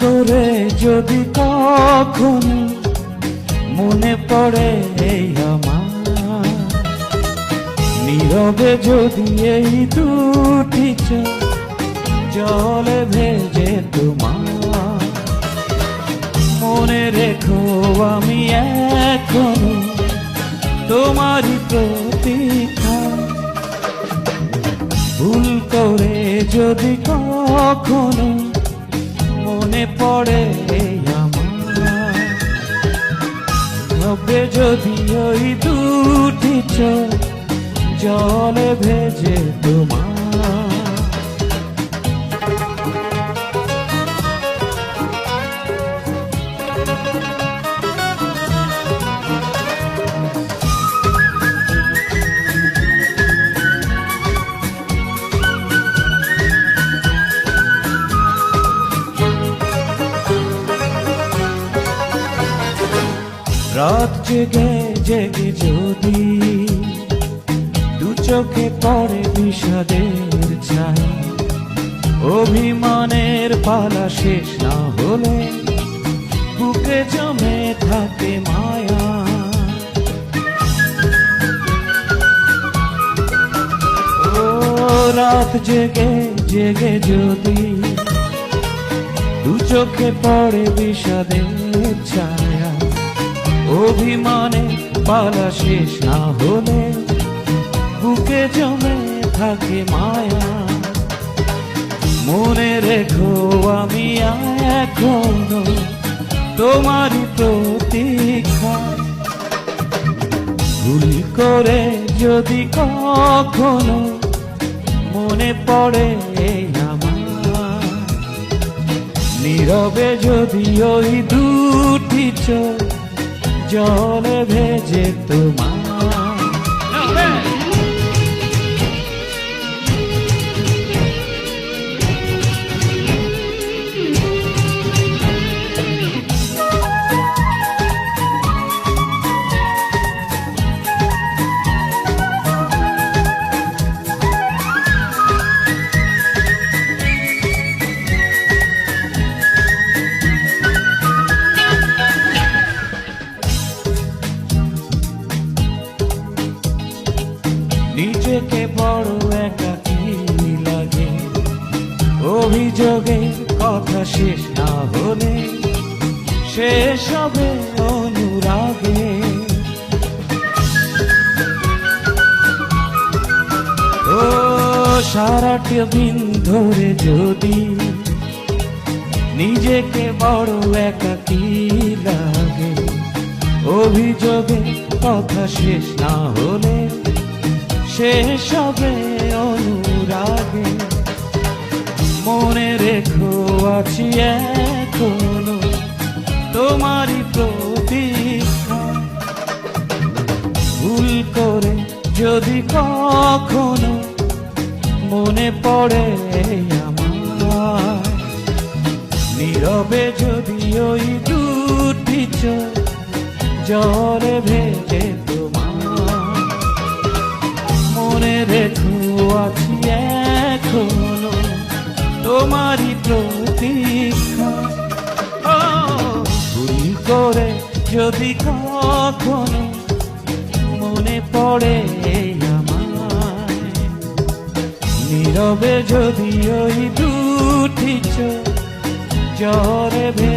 করে যদি কখন মনে পড়ে এই আমার নীরবে যদি এই দুটি চোখ জলে ভেজে তোমার। মনে রেখো আমি এখন তোমারই প্রতীক্ষা। ভুল করে যদি কখনো মনে পড়ে যদি ওই দুটি চোখ জলে ভেজে রাত জেগে জেগে যদি দু চোখে পড়ে বিষাদের ছাই, অভিমানের পালা শেষ না হলে বুকে জমে থাকে মায়া। ও রাত জেগে জেগে যদি দু চোখে পড়ে বিষাদের ছায়া অভিমানে পালা শেষ না হলে বুকে জমে থাকে মায়া। মনে রেখো আমি এখনও তোমারই প্রতীক্ষা। ভুল করে যদি কখনো মনে পড়ে আমার। নীরবে যদি ওই দুটি চোখ জলে ভেজে তোমার নিজেকে বড় একাকি লাগে? অভিযোগে কথা শেষ না হলে শেষ হবে অনুরাগে। ও, সারাটি দিন ধরে যদি নিজেকে বড় একাকি লাগে? অভিযোগে কথা শেষ না হলে শেষ হবে অনুরাগে। মনে রেখো, আছি এখনও তোমারই প্রতীক্ষা ভুল করে যদি কখনো মনে পড়ে আমার, নীরবে যদি ওই দুটি চোখ জলে আছি এখনও তোমারই প্রতীক্ষা। ভুল করে যদি কখনো মনে পড়ে আমার নীরবে যদি ওই দুটি জরে ভে